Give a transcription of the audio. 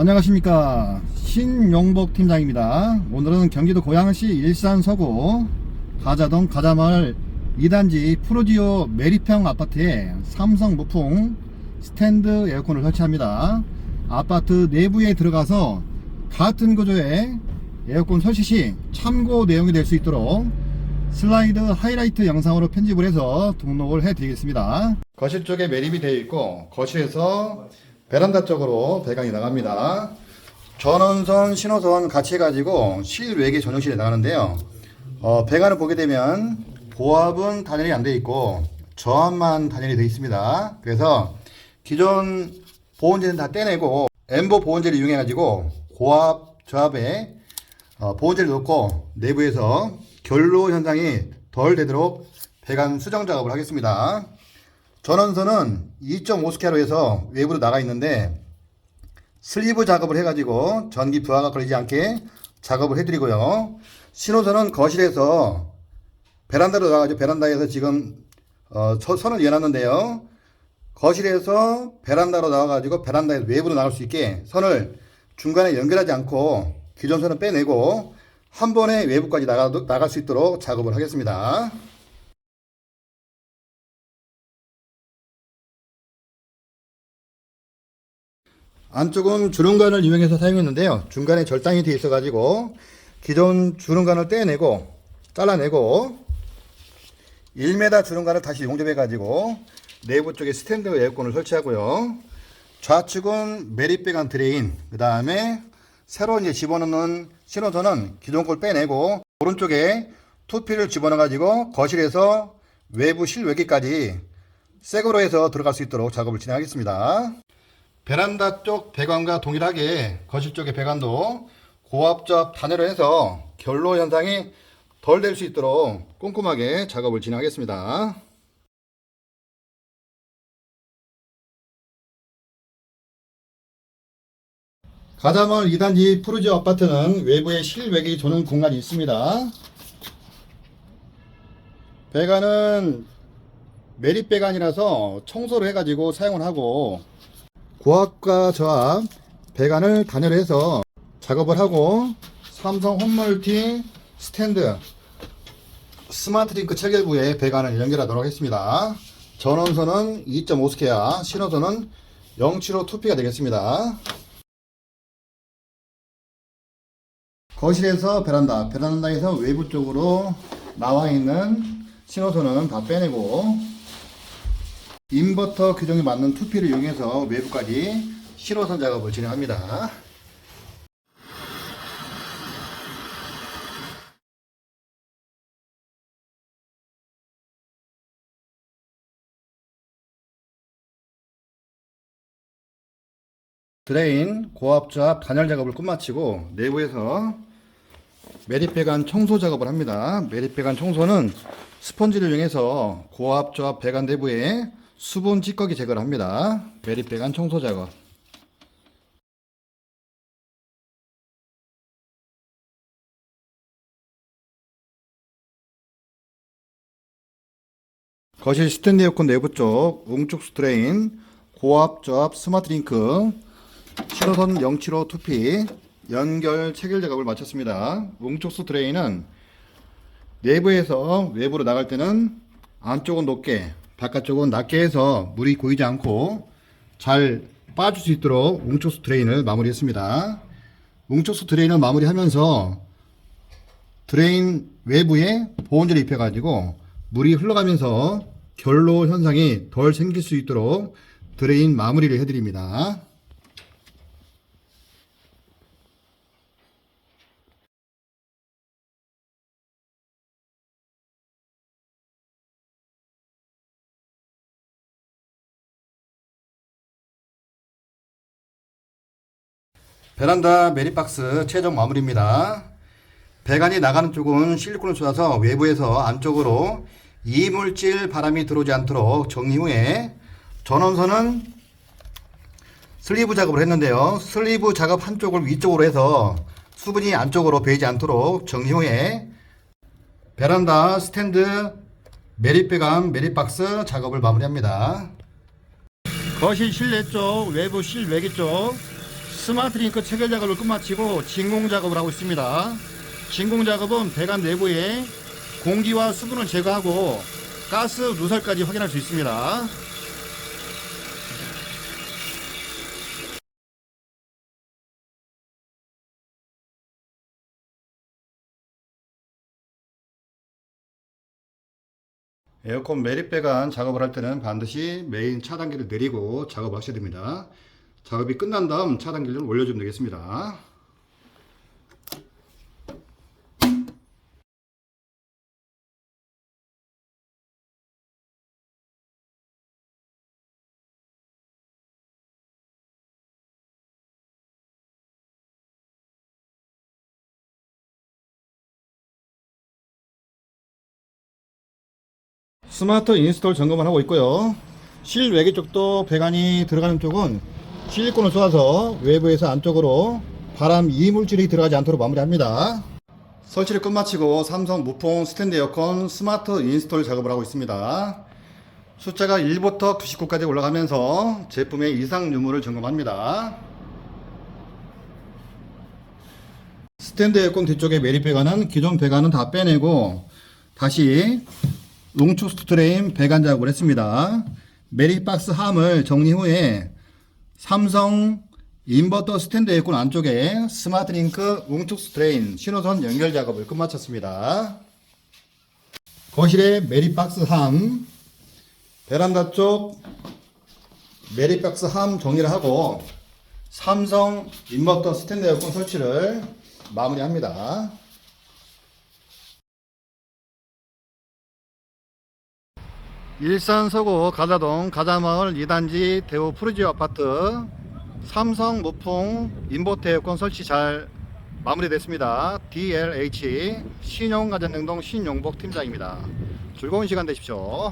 안녕하십니까. 신용복 팀장입니다. 오늘은 경기도 고양시 일산 서구 가자동 가자마을 2단지 프로지오 메리평 아파트에 삼성 무풍 스탠드 에어컨을 설치합니다. 아파트 내부에 들어가서 같은 구조의 에어컨 설치 시 참고 내용이 될 수 있도록 슬라이드 하이라이트 영상으로 편집을 해서 등록을 해 드리겠습니다. 거실 쪽에 매립이 되어 있고 거실에서 베란다 쪽으로 배관이 나갑니다. 전원선, 신호선 같이 해가지고 실외기 전용실에 나가는데요. 어, 배관을 보게 되면 보압은 단열이 안 되어 있고 저압만 단열이 되어 있습니다. 그래서 기존 보온재는 다 떼내고 엠보 보온재를 이용해가지고 고압, 저압에 어, 보온재를 넣고 내부에서 결로 현상이 덜 되도록 배관 수정 작업을 하겠습니다. 전원선은 2.5스퀘어로 해서 외부로 나가 있는데 슬리브 작업을 해가지고 전기 부하가 걸리지 않게 작업을 해드리고요. 신호선은 거실에서 베란다로 나가죠. 베란다에서 지금 어, 저- 선을 이어놨는데요. 거실에서 베란다로 나와가지고 베란다에서 외부로 나갈 수 있게 선을 중간에 연결하지 않고 기존 선을 빼내고 한 번에 외부까지 나가, 나갈 수 있도록 작업을 하겠습니다. 안쪽은 주름관을 이용해서 사용했는데요. 중간에 절단이 되어 있어가지고 기존 주름관을 떼내고 잘라내고 1m 주름관을 다시 용접해가지고 내부 쪽에 스탠드 에어컨을 설치하고요. 좌측은 메리배관 드레인, 그 다음에 새로 이제 집어넣는 신호선은 기존 걸 빼내고 오른쪽에 투피를 집어넣어가지고 거실에서 외부 실외기까지 새 거로 해서 들어갈 수 있도록 작업을 진행하겠습니다. 베란다 쪽 배관과 동일하게 거실 쪽의 배관도 고압적 단열을 해서 결로 현상이 덜 될 수 있도록 꼼꼼하게 작업을 진행하겠습니다. 가자마을 2단지 푸르지오 아파트는 외부에 실외기 도는 공간이 있습니다. 배관은 매립 배관이라서 청소를 해가지고 사용을 하고 고압과 저압 배관을 단열해서 작업을 하고 삼성 홈멀티 스탠드 스마트링크 체결부에 배관을 연결하도록 하겠습니다. 전원선은 2.5스퀘어, 신호선은 075 2P가 되겠습니다. 거실에서 베란다, 베란다에서 외부 쪽으로 나와 있는 신호선은 다 빼내고 인버터 규정에 맞는 투피를 이용해서 외부까지 신호선 작업을 진행합니다. 드레인, 고압조합, 단열 작업을 끝마치고 내부에서 매립배관 청소 작업을 합니다. 매립배관 청소는 스펀지를 이용해서 고압조합 배관 내부에 수분 찌꺼기 제거를 합니다. 매립배관 청소 작업. 거실 스탠드 에어컨 내부 쪽 웅축 스트레인 고압 저압 스마트 링크 신호선 075 2P 연결 체결 작업을 마쳤습니다. 웅축수 드레인은 내부에서 외부로 나갈 때는 안쪽은 높게 바깥쪽은 낮게 해서 물이 고이지 않고 잘 빠질 수 있도록 웅축수 드레인을 마무리했습니다. 웅축수 드레인을 마무리하면서 드레인 외부에 보온재를 입혀가지고 물이 흘러가면서 결로 현상이 덜 생길 수 있도록 드레인 마무리를 해드립니다. 베란다 매립박스 최종 마무리입니다. 배관이 나가는 쪽은 실리콘을 쏟아서 외부에서 안쪽으로 이물질 바람이 들어오지 않도록 정리 후에 전원선은 슬리브 작업을 했는데요. 슬리브 작업 한쪽을 위쪽으로 해서 수분이 안쪽으로 배이지 않도록 정리 후에 베란다 스탠드 매립배관 매립박스 작업을 마무리합니다. 거실 실내 쪽, 외부 실외기 쪽 스마트 링크 체결 작업을 끝마치고 진공 작업을 하고 있습니다. 진공 작업은 배관 내부에 공기와 수분을 제거하고 가스 누설까지 확인할 수 있습니다. 에어컨 매립 배관 작업을 할 때는 반드시 메인 차단기를 내리고 작업하셔야 됩니다. 작업이 끝난 다음 차단기를 올려주면 되겠습니다. 스마트 인스톨 점검을 하고 있고요. 실외기 쪽도 배관이 들어가는 쪽은 실리콘을 쏘아서 외부에서 안쪽으로 바람 이물질이 들어가지 않도록 마무리합니다. 설치를 끝마치고 삼성 무풍 스탠드 에어컨 스마트 인스톨 작업을 하고 있습니다. 숫자가 1부터 99까지 올라가면서 제품의 이상 유무를 점검합니다. 스탠드 에어컨 뒤쪽에 매립 배관은 기존 배관은 다 빼내고 다시 롱축 스트레임 배관 작업을 했습니다. 메리박스 함을 정리 후에 삼성 인버터 스탠드 에어컨 안쪽에 스마트 링크 웅축 스트레인 신호선 연결 작업을 끝마쳤습니다. 거실에 메리박스 함, 베란다 쪽 메리박스 함 정리를 하고 삼성 인버터 스탠드 에어컨 설치를 마무리합니다. 일산 서구 가자동 가자마을 2단지 대우 푸르지오 아파트 삼성 무풍 인버터 에어컨 설치 잘 마무리됐습니다. DLH 신용가전냉동 신용복 팀장입니다. 즐거운 시간 되십시오.